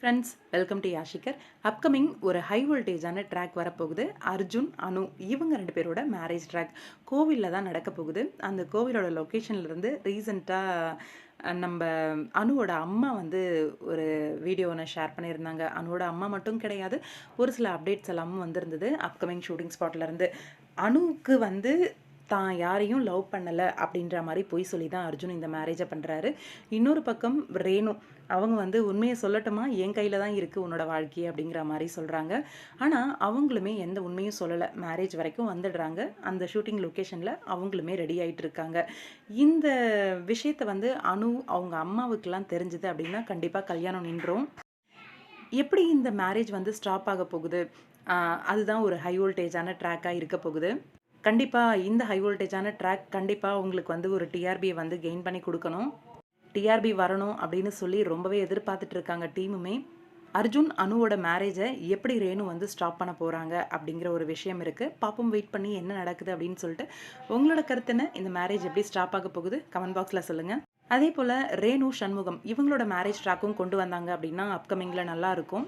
Friends welcome to Yashikar upcoming ஒரு high வோல்டேஜான track வரப்போகுது. அர்ஜுன் அனு இவங்க ரெண்டு பேரோட மேரேஜ் ட்ராக் கோவிலில் தான் நடக்க போகுது. அந்த கோவிலோட லொக்கேஷன்லேருந்து ரீசண்டாக நம்ம அனுவோட அம்மா வந்து ஒரு வீடியோ ஒன்று ஷேர் பண்ணியிருந்தாங்க. அனுவோட அம்மா மட்டும் கிடையாது. ஒரு சில அப்டேட்ஸ் எல்லாமும் வந்திருந்தது அப்கமிங் ஷூட்டிங் ஸ்பாட்லேருந்து அனுவுக்கு வந்து தான் யாரையும் லவ் பண்ணலை அப்படின்ற மாதிரி பொய் சொல்லி தான் அர்ஜுன் இந்த மேரேஜை பண்ணுறாரு இன்னொரு பக்கம் ரேணு அவங்க வந்து உண்மையை சொல்லட்டுமா? என் கையில் தான் இருக்குது உன்னோட வாழ்க்கை அப்படிங்கிற மாதிரி சொல்கிறாங்க ஆனால் அவங்களுமே எந்த உண்மையும் சொல்லலை. மேரேஜ் வரைக்கும் வந்துடுறாங்க. அந்த ஷூட்டிங் லொக்கேஷனில் அவங்களுமே ரெடி ஆகிட்டு இருக்காங்க. இந்த விஷயத்தை வந்து அணு அவங்க அம்மாவுக்கெல்லாம் தெரிஞ்சுது அப்படின்னா கண்டிப்பாக கல்யாணம் நின்றோம். எப்படி இந்த மேரேஜ் வந்து ஸ்டாப் ஆக போகுது? அதுதான் ஒரு ஹை வோல்டேஜான ட்ராக்காக இருக்க போகுது. கண்டிப்பாக இந்த ஹை வோல்டேஜான ட்ராக் கண்டிப்பாக உங்களுக்கு வந்து ஒரு டிஆர்பியை வந்து கெயின் பண்ணி கொடுக்கணும். டிஆர்பி வரணும் அப்படின்னு சொல்லி ரொம்பவே எதிர்பார்த்துட்டு இருக்காங்க டீமுமே. அர்ஜுன் அனுவோட மேரேஜை எப்படி ரேணு வந்து ஸ்டாப் பண்ண போகிறாங்க அப்படிங்கிற ஒரு விஷயம் இருக்குது பாப்போம் வெயிட் பண்ணி என்ன நடக்குது அப்படின்னு சொல்லிட்டு உங்களோட கருத்து என்ன? இந்த மேரேஜ் எப்படி ஸ்டாப் ஆக போகுது? கமெண்ட் பாக்ஸில் சொல்லுங்கள் அதே போல் ரேணு சண்முகம் இவங்களோட மேரேஜ் ட்ராக்கும் கொண்டு வந்தாங்க அப்படின்னா அப்கமிங்கில் நல்லாயிருக்கும்